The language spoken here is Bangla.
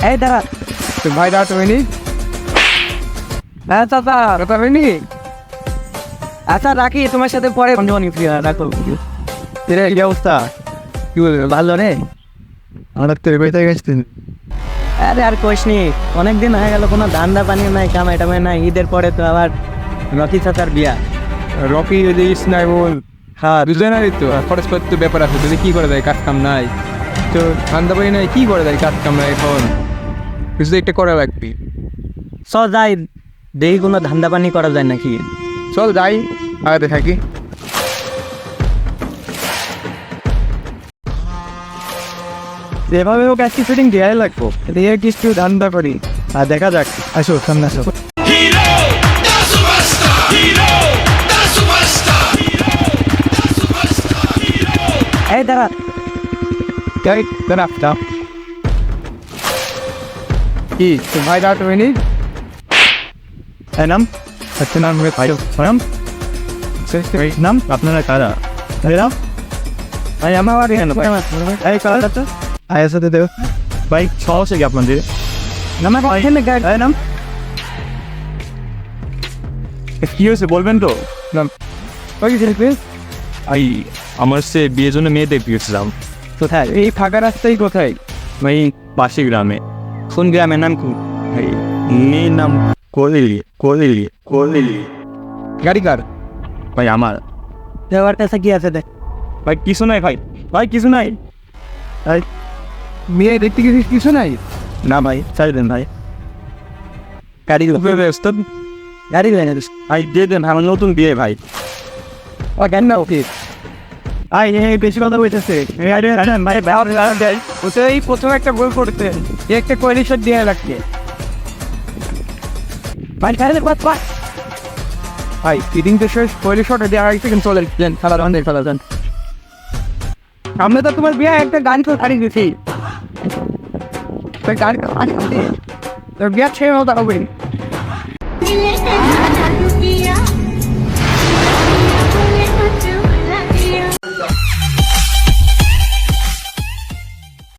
এই দাঁড়া ভাই দাঁড়াতে হয়নি হ্যাঁ চাচা কথা হয়নি আচ্ছা রাখি তোমার সাথে পরে বন্ধু ফ্রি রাখো এরা কি অবস্থা কি বলবে ভালো রে হঠাৎ করে কোথায় গেছিলেন আরে আর কোশ নি অনেকদিন হয়ে গেল কোনো ধান্দা পানি নাই কামাই টামাই নাই ঈদের পরে তো আবার রকি চাচার বিয়া রকি যদি ইসনাই বল হ্যাঁ দুজনেরই তো খরচ করতে ব্যাপার আছে যদি কি করে দেয় কাজ কাম নাই তো ঠান্ডা পানি নাই কি করে দেয় কাজ কাম নাই এখন কিছু একটা করা লাগবে। চ যাই দেখি কোনো ধান্দা পানি করা যায় নাকি? চল যাই আগাতে থাকি। যেভাবে হোক আজকে ফিটিং দেওয়াই লাগবো। দিয়ে কিছু ধান্দা করি। আর দেখা যাক আসো সামনে আসো. এই দাঁড়া। যাই দাঁড়া। আচ্ছা নাম? ভাই নাম? এই নাম? আপনারা কারা? এই নাম? ভাই আমার বাড়ি কেন? এই কারা তো। আয়ের সাথে দেও ভাই সমস্যা কি আপনাদের? আমার এখানে গাড়ি এই নাম? কি হয়েছে বলবেন তো? এই আমার সে বিয়ের জন্য মেয়ে দেখতে গেছিলাম কোথায়? এই ফাঁকা রাস্তায় কোথায়? ওই পাশে গ্রামে। কোন গ্রামের নাম কি মেয়ের নাম কোলিলি কোলিলি কোলিলি গাড়ি কার? ভাই আমার। দেওয়ার কাছে কি আছে দেখ। ভাই কিছু নাই ভাই। ভাই কিছু নাই। ভাই মেয়ে দেখতে গেছিস কিছু নাই? না ভাই চাই দেন ভাই। গাড়ি গাড়ি ভাই দিয়ে দেন আমার নতুন বিয়ে ভাই। ও কেন না ওকে। আই এই বেশি কথা বলতেছে দেয় ওতে এই প্রথম একটা গোল করতে একটা কোয়ালিশন দিয়ে লাগছে ভাই ফিটিং তো শেষ পয়লি শটে দিয়ে আড়াই সেকেন্ড চলে দেন খেলা রান খেলা রান সামনে তো তোমার বিয়ে, একটা গান তো হারিয়ে দিছি তো গান তোর বিয়ে ছেড়ে Thank you.